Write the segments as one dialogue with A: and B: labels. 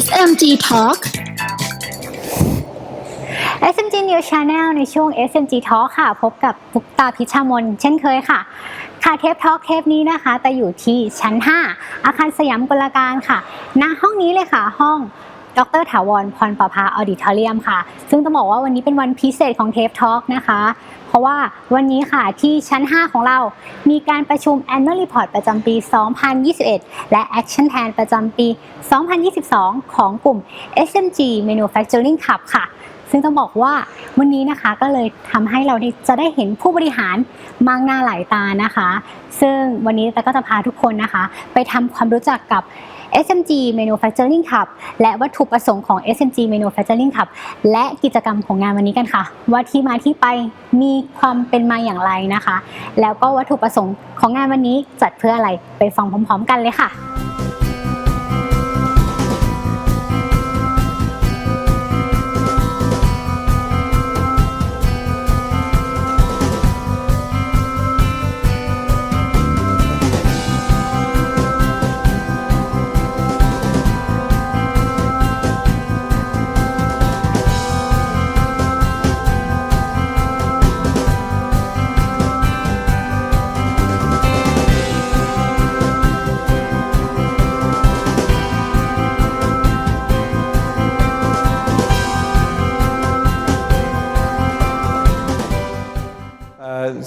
A: SMG Talk
B: SMG News Channel ในช่วง SMG Talk ค่ะ พบกับปุกตาพิชามน เช่นเคยค่ะ ค่ะเทปทอ l k เทปนี้นะคะ แต่อยู่ที่ชั้น 5 อาคารสยามกลการค่ะหน้าห้องนี้เลยค่ะ ห้องดรถาวรพรประภาออดิทอเรียมค่ะ ซึ่งต้องบอกว่าวันนี้เป็นวันพิเศษของเทปทอ l k นะคะ เพราะว่าวันนี้ค่ะที่ชั้น 5 ของเรา มีการประชุม Annual Report ประจำปี 2021 และ Action Plan ประจำปี 2022 ของกลุ่ม SMG Manufacturing Club ค่ะ ซึ่งต้องบอกว่าวันนี้นะคะก็เลยทำให้เราได้จะได้เห็นผู้บริหารมากหน้าหลายตานะคะ ซึ่งวันนี้แต่ก็จะพาทุกคนนะคะ ไปทำความรู้จักกับ SMG Manufacturing Club และวัตถุประสงค์ของ SMG Manufacturing Club และกิจกรรมของงานวันนี้กันค่ะ ว่าที่มาที่ไปมีความเป็นมาอย่างไรนะคะ แล้วก็วัตถุประสงค์ของงานวันนี้จัดเพื่ออะไรไปฟังพร้อม ๆ กันเลยค่ะ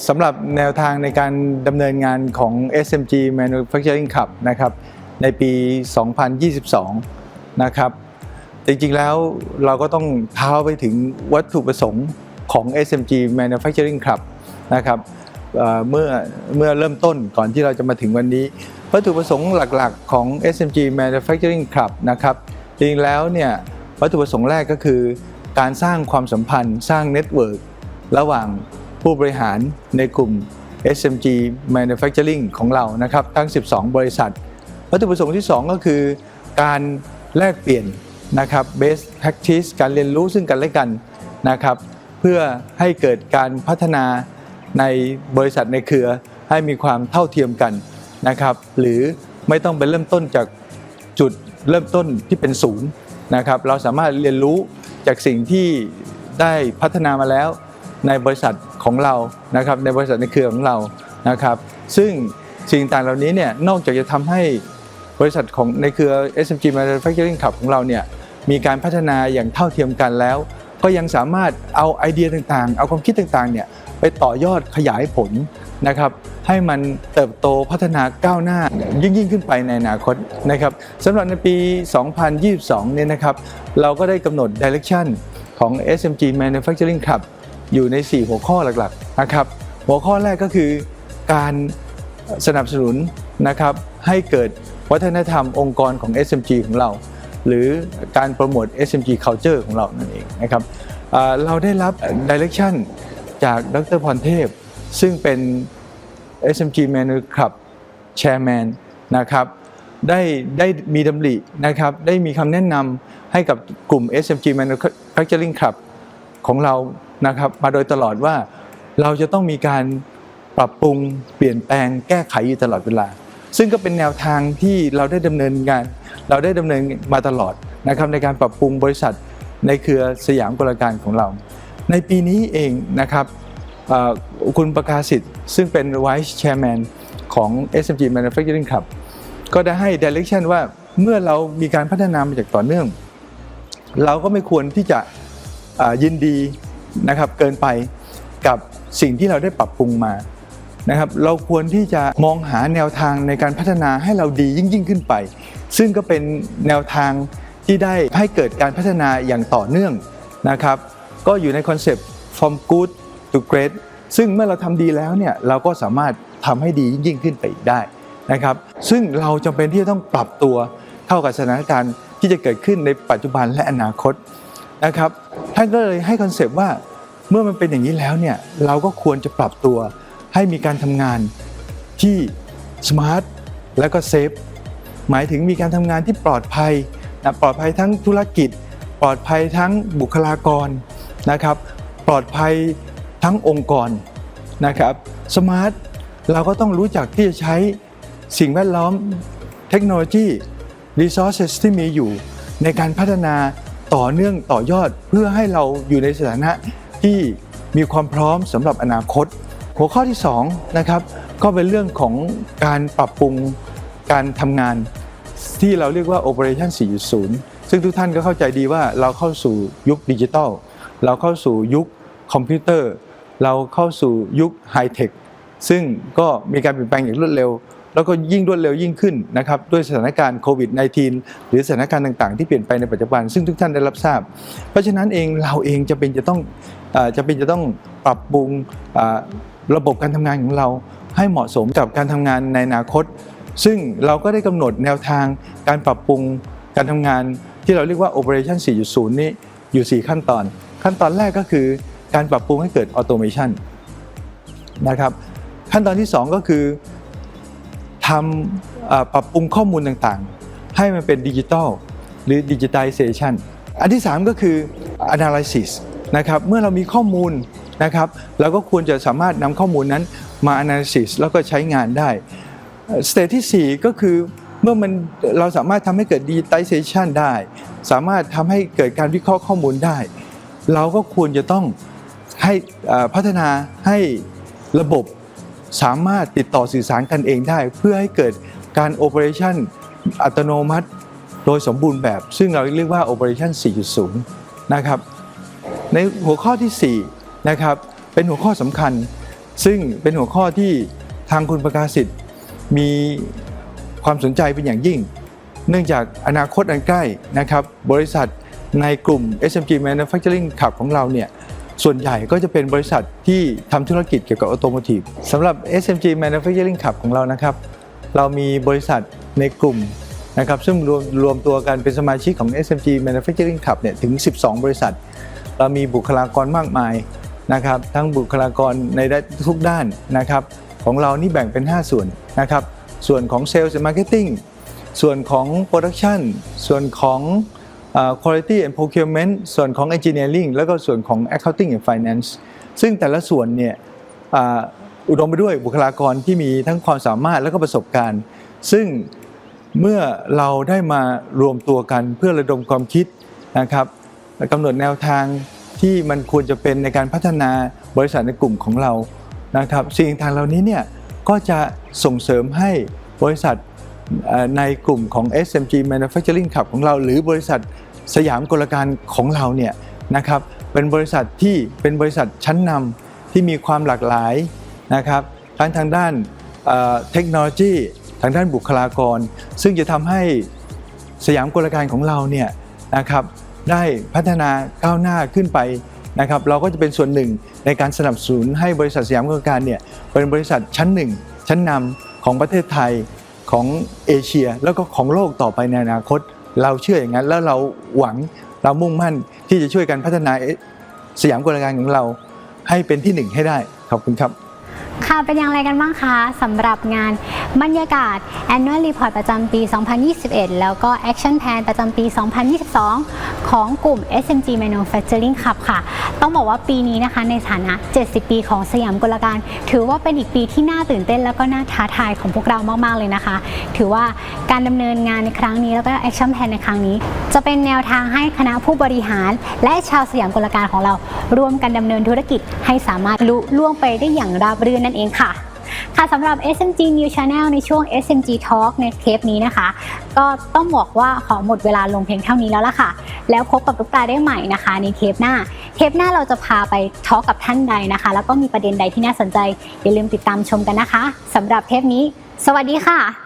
C: สำหรับแนวทางในการดำเนินงานของ SMG Manufacturing Club นะครับในปี 2022 นะครับ จริงๆแล้วเราก็ต้องเท้าไปถึงวัตถุประสงค์ของ SMG Manufacturing Club นะครับเเมื่อเมื่อเริ่มต้นก่อนที่เราจะมาถึงวันนี้ วัตถุประสงค์หลักๆของ SMG Manufacturing Club นะครับจริงๆแล้วเนี่ยวัตถุประสงค์แรกก็คือ การสร้างความสัมพันธ์สร้างเน็ตเวิร์กระหว่าง ผู้บริหารในกลุ่ม SMG Manufacturing ของเรานะครับทั้ง 12 บริษัท วัตถุประสงค์ที่ 2 ก็คือ การแลกเปลี่ยนนะครับ best practice การเรียนรู้ซึ่งกันและกันนะครับเพื่อให้เกิดการพัฒนาในบริษัทในเครือให้มีความเท่าเทียมกันนะครับหรือไม่ต้องไปเริ่มต้นจากจุดเริ่มต้นที่เป็นศูนย์นะครับเราสามารถเรียนรู้จากสิ่งที่ได้พัฒนามาแล้วในบริษัท ของเรานะครับในบริษัทในเครือของเรานะครับซึ่งสิ่งต่างเหล่านี้เนี่ยนอกจากจะทำให้บริษัทของในเครือ SMG Manufacturing Club ของเราเนี่ยมีการพัฒนาอย่างเท่าเทียมกันแล้ว ก็ยังสามารถเอาไอเดียต่างๆ เอาความคิดต่างๆเนี่ยไปต่อยอดขยายผลนะครับให้มันเติบโตพัฒนาก้าวหน้ายิ่งยิ่งขึ้นไปในอนาคตนะครับสำหรับในปี 2022 เนี่ยนะครับเราก็ได้กำหนด Direction ของ SMG Manufacturing Club อยู่ใน 4 หัวข้อหลักๆนะครับ หัวข้อแรกก็คือการสนับสนุนนะครับให้เกิดวัฒนธรรมองค์กรของ SMG ของเรา หรือการโปรโมท SMG Culture ของเรานั่นเองนะครับเราได้รับ Direction จากดรพรเทพ ซึ่งเป็น SMG Manu Club Chairman นะครับได้ได้มีดำรินะครับได้มีคำแนะนำให้กับกลุ่ม SMG Manufacturing Club ของเรา นะครับ มาโดยตลอดว่าเราจะต้องมีการปรับปรุงเปลี่ยนแปลงแก้ไขอยู่ตลอดเวลา ซึ่งก็เป็นแนวทางที่เราได้ดำเนินงาน เราได้ดำเนินมาตลอดนะครับในการปรับปรุงบริษัทในเครือสยามกลการของเรา ในปีนี้เองนะครับคุณประกาศิทธิ์ซึ่งเป็น Vice Chairman ของ SMG Manufacturing Club ก็ได้ให้ direction ว่าเมื่อเรามีการพัฒนามาจากต่อเนื่อง เราก็ไม่ควรที่จะยินดี นะครับเกินไปกับสิ่งที่เราได้ปรับปรุงมานะครับเราควรที่จะมองหาแนวทางในการพัฒนาให้เราดียิ่งยิ่งขึ้นไป ซึ่งก็เป็นแนวทางที่ได้ให้เกิดการพัฒนาอย่างต่อเนื่องนะครับก็อยู่ในคอนเซปต์ from good to great ซึ่งเมื่อเราทำดีแล้วเนี่ยเราก็สามารถทำให้ดียิ่งยิ่งขึ้นไปได้นะครับซึ่งเราจำเป็นที่จะต้องปรับตัวเข้ากับสถานการณ์ที่จะเกิดขึ้นในปัจจุบันและอนาคตนะครับ ท่านก็เลยให้คอนเซปต์ว่าเมื่อมันเป็นอย่างนี้แล้วเนี่ยเราก็ควรจะปรับตัวให้มีการทำงานที่สมาร์ทและก็เซฟหมายถึงมีการทำงานที่ปลอดภัยนะปลอดภัยทั้งธุรกิจ ปลอดภัยทั้งบุคลากรนะครับ ปลอดภัยทั้งองค์กรนะครับสมาร์ทเราก็ต้องรู้จักที่จะใช้สิ่งแวดล้อมเทคโนโลยี resources ที่มีอยู่ในการพัฒนา ต่อเนื่องต่อยอดเพื่อให้เราอยู่ในสถานะที่มีความพร้อมสำหรับอนาคต หัวข้อที่2นะครับก็เป็นเรื่องของการปรับปรุงการทำงาน ที่เราเรียกว่า Operation 4.0 ซึ่งทุกท่านก็เข้าใจดีว่าเราเข้าสู่ยุคดิจิทัล เราเข้าสู่ยุคคอมพิวเตอร์ เราเข้าสู่ยุคไฮเทคซึ่งก็มีการเปลี่ยนแปลงอย่างรวดเร็ว แล้วก็ยิ่งรวดเร็วยิ่งขึ้นนะครับด้วยสถานการณ์โควิด -19 หรือสถานการณ์ต่างๆ ที่เปลี่ยนไปในปัจจุบัน ซึ่งทุกท่านได้รับทราบ เพราะฉะนั้นเองเราเองจะเป็นจะต้องอจะเป็นจะต้องปรับปรุงระบบการทำงานของเราให้เหมาะสมกับการทำงานในอนาคต ซึ่งเราก็ได้กำหนดแนวทางการปรับปรุงการทำงานที่เราเรียกว่า Operation 4.0 นี้อยู่ 4 ขั้นตอน ขั้นตอนแรกก็คือการปรับปรุงให้เกิด Automation นะครับ ขั้นตอนที่ 2 ก็คือ ทำปรับปรุงข้อมูลต่างๆ ให้มันเป็นดิจิทัลหรือ Digitization อันที่ 3 ก็คือ Analysis นะครับเมื่อเรามีข้อมูลนะครับเราก็ควรจะสามารถนำข้อมูลนั้นมา Analysis แล้วก็ใช้งานได้สเตจที่ 4 ก็คือเมื่อมันเราสามารถทำให้เกิด digitization ได้ สามารถทำให้เกิดการวิเคราะห์ข้อมูลได้ เราก็ควรจะต้องให้พัฒนาให้ระบบ สามารถติดต่อสื่อสารกันเองได้ เพื่อให้เกิดการ operation อัตโนมัติ โดยสมบูรณ์แบบ ซึ่งเราเรียกว่า operation 4.0 นะครับ ในหัวข้อที่ 4 นะครับ เป็นหัวข้อสำคัญ ซึ่งเป็นหัวข้อที่ทางคุณประกาศิทธิ์มีความสนใจเป็นอย่างยิ่ง เนื่องจากอนาคตอันใกล้นะครับ บริษัทในกลุ่ม SMG Manufacturing Club ของเราเนี่ย ส่วนใหญ่ก็จะเป็นบริษัทที่ทำธุรกิจเกี่ยวกับออโตโมทีฟสำหรับ SMG Manufacturing Club ของเรานะครับ เรามีบริษัทในกลุ่มนะครับซึ่งรวมรวมตัวกันเป็นสมาชิกของ SMG Manufacturing Club เนี่ยถึง 12 บริษัท เรามีบุคลากรมากมายนะครับทั้งบุคลากรในทุกด้านนะครับของเรานี่แบ่งเป็น 5 ส่วนนะครับส่วนของ Sales and Marketing ส่วนของ Production ส่วนของเอ่อ Quality and Procurement ส่วนของ Engineering แล้วก็ส่วนของ Accounting and Finance ซึ่งแต่ละส่วนเนี่ยอุดมไปด้วยบุคลากรที่มีทั้งความสามารถและก็ประสบการณ์ ซึ่งเมื่อเราได้มารวมตัวกันเพื่อระดมความคิดนะครับกำหนดแนวทางที่มันควรจะเป็นในการพัฒนาบริษัทในกลุ่มของเรานะครับสิ่งทางเหล่านี้เนี่ยก็จะส่งเสริมให้บริษัทในกลุ่มของ SMG Manufacturing Club ของเรา หรือบริษัท สยามกลการของเราเนี่ยนะครับเป็นบริษัทที่เป็นบริษัทชั้นนำที่มีความหลากหลายนะครับทั้งทางด้านเทคโนโลยีทางด้านบุคลากร ซึ่งจะทำให้สยามกลการของเราเนี่ยนะครับได้พัฒนาก้าวหน้าขึ้นไปนะครับเราก็จะเป็นส่วนหนึ่งในการสนับสนุนให้บริษัทสยามกลการเนี่ยเป็นบริษัทชั้นหนึ่งชั้นนำของประเทศไทยของเอเชียแล้วก็ของโลกต่อไปในอนาคต เราเชื่ออย่างนั้นแล้วเราหวังเรามุ่งมั่นที่จะช่วยกันพัฒนาสยามกลการของเราให้เป็นที่หนึ่งให้ได้ขอบคุณครับ
B: ค่ะเป็นอย่างไรกันบ้างคะสำหรับงานบรรยากาศ Annual Report ประจำปี 2021 แล้วก็ Action Plan ประจำปี 2022 ของกลุ่ม SMG Manufacturing Club ค่ะ ต้องบอกว่าปีนี้นะคะในฐานะ 70 ปีของสยามกลการ ถือว่าเป็นอีกปีที่น่าตื่นเต้น แล้วก็น่าท้าทายของพวกเรามากๆเลยนะคะ ถือว่าการดำเนินงานในครั้งนี้แล้วก็ Action Plan ในครั้งนี้ จะเป็นแนวทางให้คณะผู้บริหาร และชาวสยามกลการของเรา ร่วมกันดำเนินธุรกิจให้สามารถลุล่วงไปได้อย่างราบรื่นนั่นเองค่ะค่ะสำหรับ SMG New Channel ในช่วง SMG Talk ในเทปนี้นะคะ ก็ต้องบอกว่าขอหมดเวลาลงเพียงเท่านี้แล้วล่ะค่ะ แล้วพบกับลูกตาได้ใหม่นะคะ ในเทปหน้า เทปหน้าเราจะพาไปทอล์กกับท่านใดนะคะ แล้วก็มีประเด็นใดที่น่าสนใจ อย่าลืมติดตามชมกันนะคะสำหรับเทปนี้ สวัสดีค่ะ